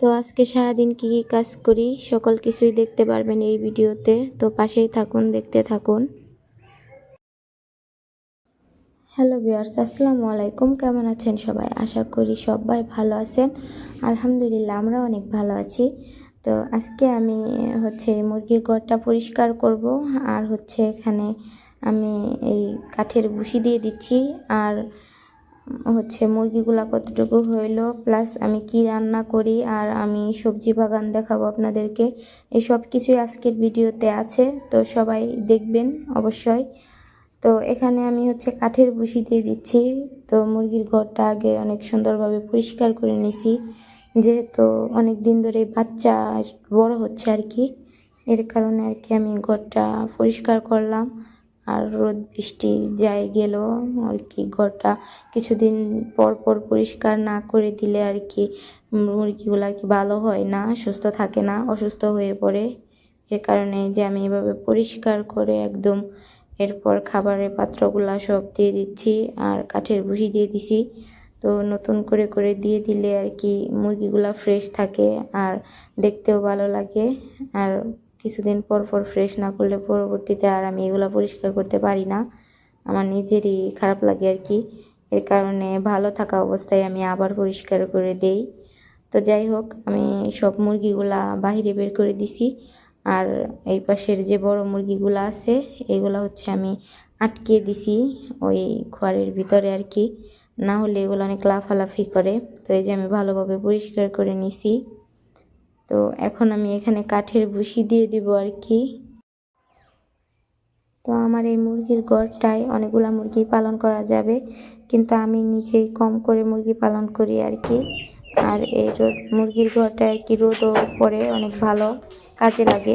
তো আজকে সারাদিন কী কী কাজ করি, সকল কিছুই দেখতে পারবেন এই ভিডিওতে। তো পাশেই থাকুন, দেখতে থাকুন। হ্যালো ভিউয়ার্স, আসসালামু আলাইকুম। কেমন আছেন সবাই? আশা করি সবাই ভালো আছেন। আলহামদুলিল্লাহ আমরা অনেক ভালো আছি। তো আজকে আমি হচ্ছে মুরগির ঘরটা পরিষ্কার করব, আর হচ্ছে এখানে আমি এই কাঠের ভুসি দিয়ে দিচ্ছি। আর হচ্ছে মুরগিগুলা কতটুকু হইল প্লাস আমি কি রান্না করি আর আমি সবজি বাগান দেখাবো আপনাদেরকে। এই সব কিছুই আজকের ভিডিওতে আছে, তো সবাই দেখবেন অবশ্যই। তো এখানে আমি হচ্ছে কাঠের ভুসি দিয়ে দিচ্ছি, তো মুরগির ঘরটা আগে অনেক সুন্দরভাবে পরিষ্কার করে নিছি, যেহেতু অনেক দিন ধরে বাচ্চা বড় হচ্ছে আর কি, এর কারণে আর কি আমি ঘরটা পরিষ্কার করলাম। আর রোদ, বৃষ্টি যাই গেল, আর কি ঘরটা কিছুদিন পর পর পরিষ্কার না করে দিলে আর কি মুরগিগুলো আর কি ভালো হয় না, সুস্থ থাকে না, অসুস্থ হয়ে পড়ে। এর কারণে যে আমি এভাবে পরিষ্কার করে একদম এরপর খাবারের পাত্রগুলো সব দিয়ে দিচ্ছি আর কাঠের ভুসি দিয়ে দিছি। তো নতুন করে করে দিয়ে দিলে আর কি মুরগিগুলো ফ্রেশ থাকে আর দেখতেও ভালো লাগে। আর কিছুদিন পর পর ফ্রেশ না করলে পরবর্তীতে আর আমি এগুলো পরিষ্কার করতে পারি না। আমার নিজেরই খারাপ লাগে আর কি। এর কারণে ভালো থাকা অবস্থায় আমি আবার পরিষ্কার করে দেই। তো যাই হোক, আমি সব মুরগিগুলা বাহিরে বের করে দিছি। আর এই পাশের যে বড় মুরগিগুলো আছে, এগুলো হচ্ছে আমি আটকে দিছি ওই খোয়ারের ভিতরে আর কি। না হলে এগুলো অনেক লাফালাফি করে। তো এই যে আমি ভালোভাবে পরিষ্কার করে নিছি। তো এখন আমি এখানে কাঠের ভুসি দিয়ে দিব আর কি। তো আমার এই মুরগির গড়টায় অনেকগুলো মুরগি পালন করা যাবে, কিন্তু আমি নিজেই কম করে মুরগি পালন করি আর কি। আর এই রোদ মুরগির ঘরটা আর কি রোদও পরে অনেক ভালো কাজে লাগে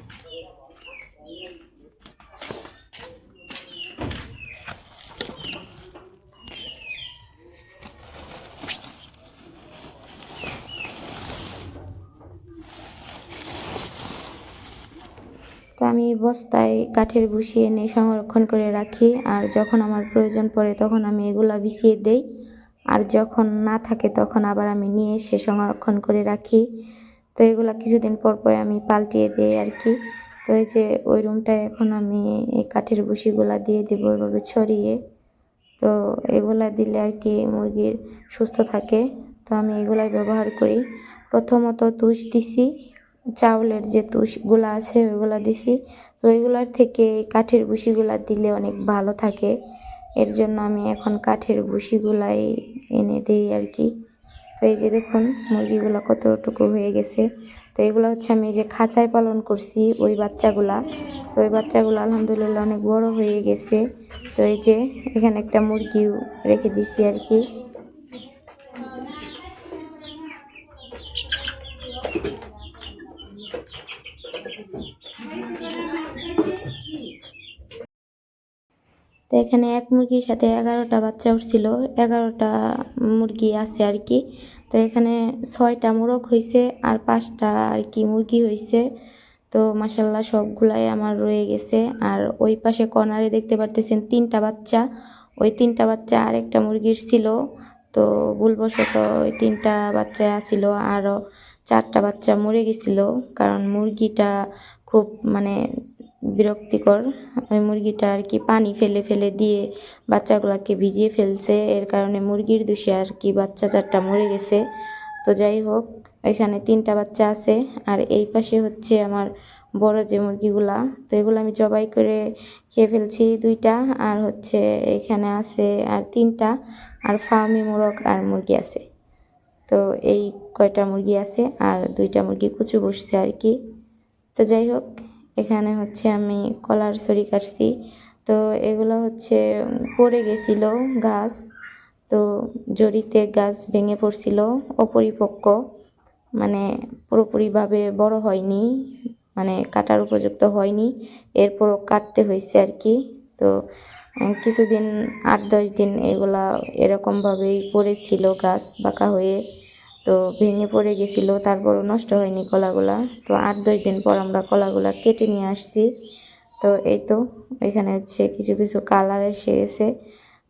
তো আমি বস্তায় কাঠের ভুসি এনে সংরক্ষণ করে রাখি, আর যখন আমার প্রয়োজন পড়ে তখন আমি এগুলো বিছিয়ে দেই, আর যখন না থাকে তখন আবার আমি নিয়ে এসে সংরক্ষণ করে রাখি। তো এগুলো কিছুদিন পর পরে আমি পাল্টিয়ে দিই আর কি। তো এই যে ওই রুমটায় এখন আমি এই কাঠের ভুসিগুলা দিয়ে দেবো এভাবে ছড়িয়ে। তো এগুলা দিলে আর কি মুরগির সুস্থ থাকে। তো আমি এগুলাই ব্যবহার করি। প্রথমত তুষ দিছি চাউলের যে তুষগুলো আছে, ওইগুলো দিছি। তো ওইগুলার থেকে কাঠের ভুসিগুলা দিলে অনেক ভালো থাকে। এর জন্য আমি এখন কাঠের ভুসিগুলাই এনে দিই আর কি। তো এই যে দেখুন, মুরগিগুলো কতটুকু হয়ে গেছে। তো এগুলো হচ্ছে আমি যে খাঁচায় পালন করছি ওই বাচ্চাগুলা। তো ওই বাচ্চাগুলো আলহামদুলিল্লাহ অনেক বড় হয়ে গেছে। তো এই যে এখানে একটা মুরগিও রেখে দিছি আর কি। তো এখানে এক মুরগির সাথে এগারোটা বাচ্চা উঠছিল, এগারোটা মুরগি আছে আর কি। তো এখানে ছয়টা মোরগ হয়েছে আর পাঁচটা আর কি মুরগি হয়েছে তো মাসাল্লাহ সবগুলাই আমার রয়ে গেছে। আর ওই পাশে কর্নারে দেখতে পারতেছেন তিনটা বাচ্চা। ওই তিনটা বাচ্চা আর একটা মুরগির ছিল। তো ভুলবশত ওই তিনটা বাচ্চা আসছিল আরও চারটা বাচ্চা মরে গেছিল। কারণ মুরগিটা খুব মানে বিরক্তিকর। ওই মুরগিটা আর কি পানি ফেলে ফেলে দিয়ে বাচ্চাগুলোকে ভিজিয়ে ফেলছে। এর কারণে মুরগির দোষে আর কি বাচ্চা চারটা মরে গেছে। তো যাই হোক, এখানে তিনটা বাচ্চা আছে। আর এই পাশে হচ্ছে আমার বড় যে মুরগিগুলা, তো এগুলো আমি জবাই করে খেয়ে ফেলছি দুইটা। আর হচ্ছে এখানে আছে আর তিনটা। আর ফার্মি মোরগ আর মুরগি আছে। তো এই কয়টা মুরগি আছে আর দুইটা মুরগি কুচু বসছে আর কি। তো যাই হোক এখানে হচ্ছে আমি কলার ছড়ি কাটছি। তো এগুলো হচ্ছে পড়ে গেছিল গাছ। তো জড়িতে গাছ ভেঙে পড়ছিল, অপরিপক্ক। মানে পুরোপুরিভাবে বড় হয়নি মানে কাটার উপযুক্ত হয়নি। এরপরও কাটতে হয়েছে আর কি। তো কিছুদিন, আট দশ দিন এগুলা এরকমভাবেই পড়েছিল গাছ বাঁকা হয়ে। তো ভেঙে পড়ে গেছিল, তারপরও নষ্ট হয়নি কলাগুলা। তো আট দশ দিন পর আমরা কলাগুলা কেটে নিয়ে আসছি। তো এই তো, এখানে হচ্ছে কিছু কিছু কালার এসে গেছে,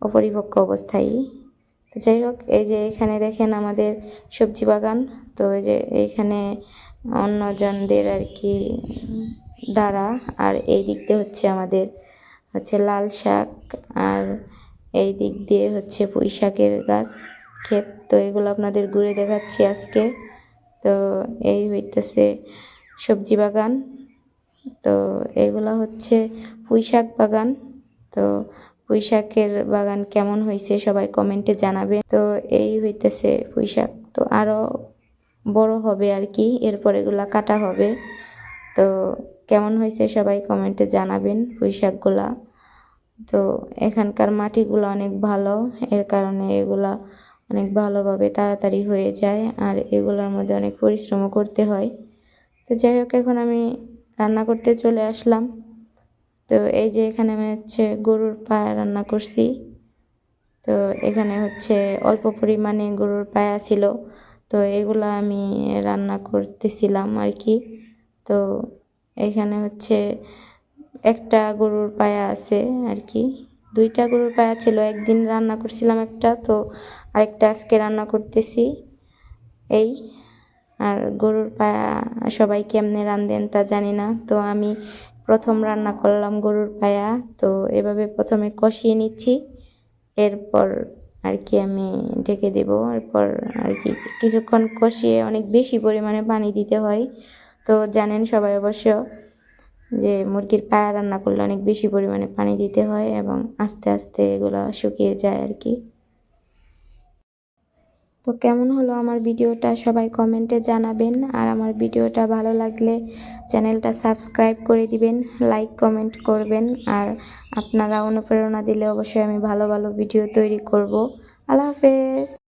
অপরিপক্ক অবস্থায়। তো যাই হোক, এই যে এখানে দেখেন আমাদের সবজি বাগান। তো এই যে এইখানে অন্যজনদের আর কি দ্বারা আর এই দিক দিয়ে হচ্ছে আমাদের হচ্ছে লাল শাক, আর এই দিক দিয়ে হচ্ছে পুঁই শাকের গাছ। ক্ষেত তো এগুলো আপনাদের ঘুরে দেখাচ্ছি আজকে। তো এই হইতেছে সবজি বাগান। তো এগুলো হচ্ছে পুঁই শাক বাগান। তো পুঁই শাকের বাগান কেমন হয়েছে সবাই কমেন্টে জানাবে তো এই হইতেছে পুঁই শাক। তো আরও বড় হবে আর কি, এরপর এগুলা কাটা হবে। তো কেমন হয়েছে সবাই কমেন্টে জানাবেন পুঁই শাকগুলা। তো এখানকার মাটিগুলো অনেক ভালো, এর কারণে এগুলা অনেক ভালোভাবে তাড়াতাড়ি হয়ে যায় আর এগুলোর মধ্যে অনেক পরিশ্রমও করতে হয়। তো যাই হোক, এখন আমি রান্না করতে চলে আসলাম। তো এই যে এখানে আমি হচ্ছে গরুর পায়া রান্না করছি। তো এখানে হচ্ছে অল্প পরিমাণে গরুর পায়া ছিল। তো এগুলো আমি রান্না করতেছিলাম আর কি। তো এখানে হচ্ছে একটা গরুর পায়া আছে আর কি। দুইটা গরুর পায়া ছিল। একদিন রান্না করছিলাম একটা। তো আরেকটা আজকে রান্না করতেছি। এই, আর গরুর পায়া সবাই কেমনে রান্ধেন তা জানি না। তো আমি প্রথম রান্না করলাম গরুর পায়া। তো এভাবে প্রথমে কষিয়ে নিচ্ছি। এরপর আর কি আমি ঢেকে দেব। এরপর আর কি কিছুক্ষণ কষিয়ে অনেক বেশি পরিমাণে পানি দিতে হয়। তো জানেন সবাই অবশ্য যে মুরগির পায়া রান্না করলে অনেক বেশি পরিমাণে পানি দিতে হয় এবং আস্তে আস্তে এগুলো শুকিয়ে যায় আর কি। তো কেমন হলো আমার ভিডিওটা সবাই কমেন্টে জানাবেন। আর আমার ভিডিওটা ভালো লাগলে চ্যানেলটা সাবস্ক্রাইব করে দিবেন, লাইক, কমেন্ট করবেন। আর আপনারা অনুপ্রেরণা দিলে অবশ্যই আমি ভালো ভালো ভিডিও তৈরি করব। আল্লাহ হাফেজ।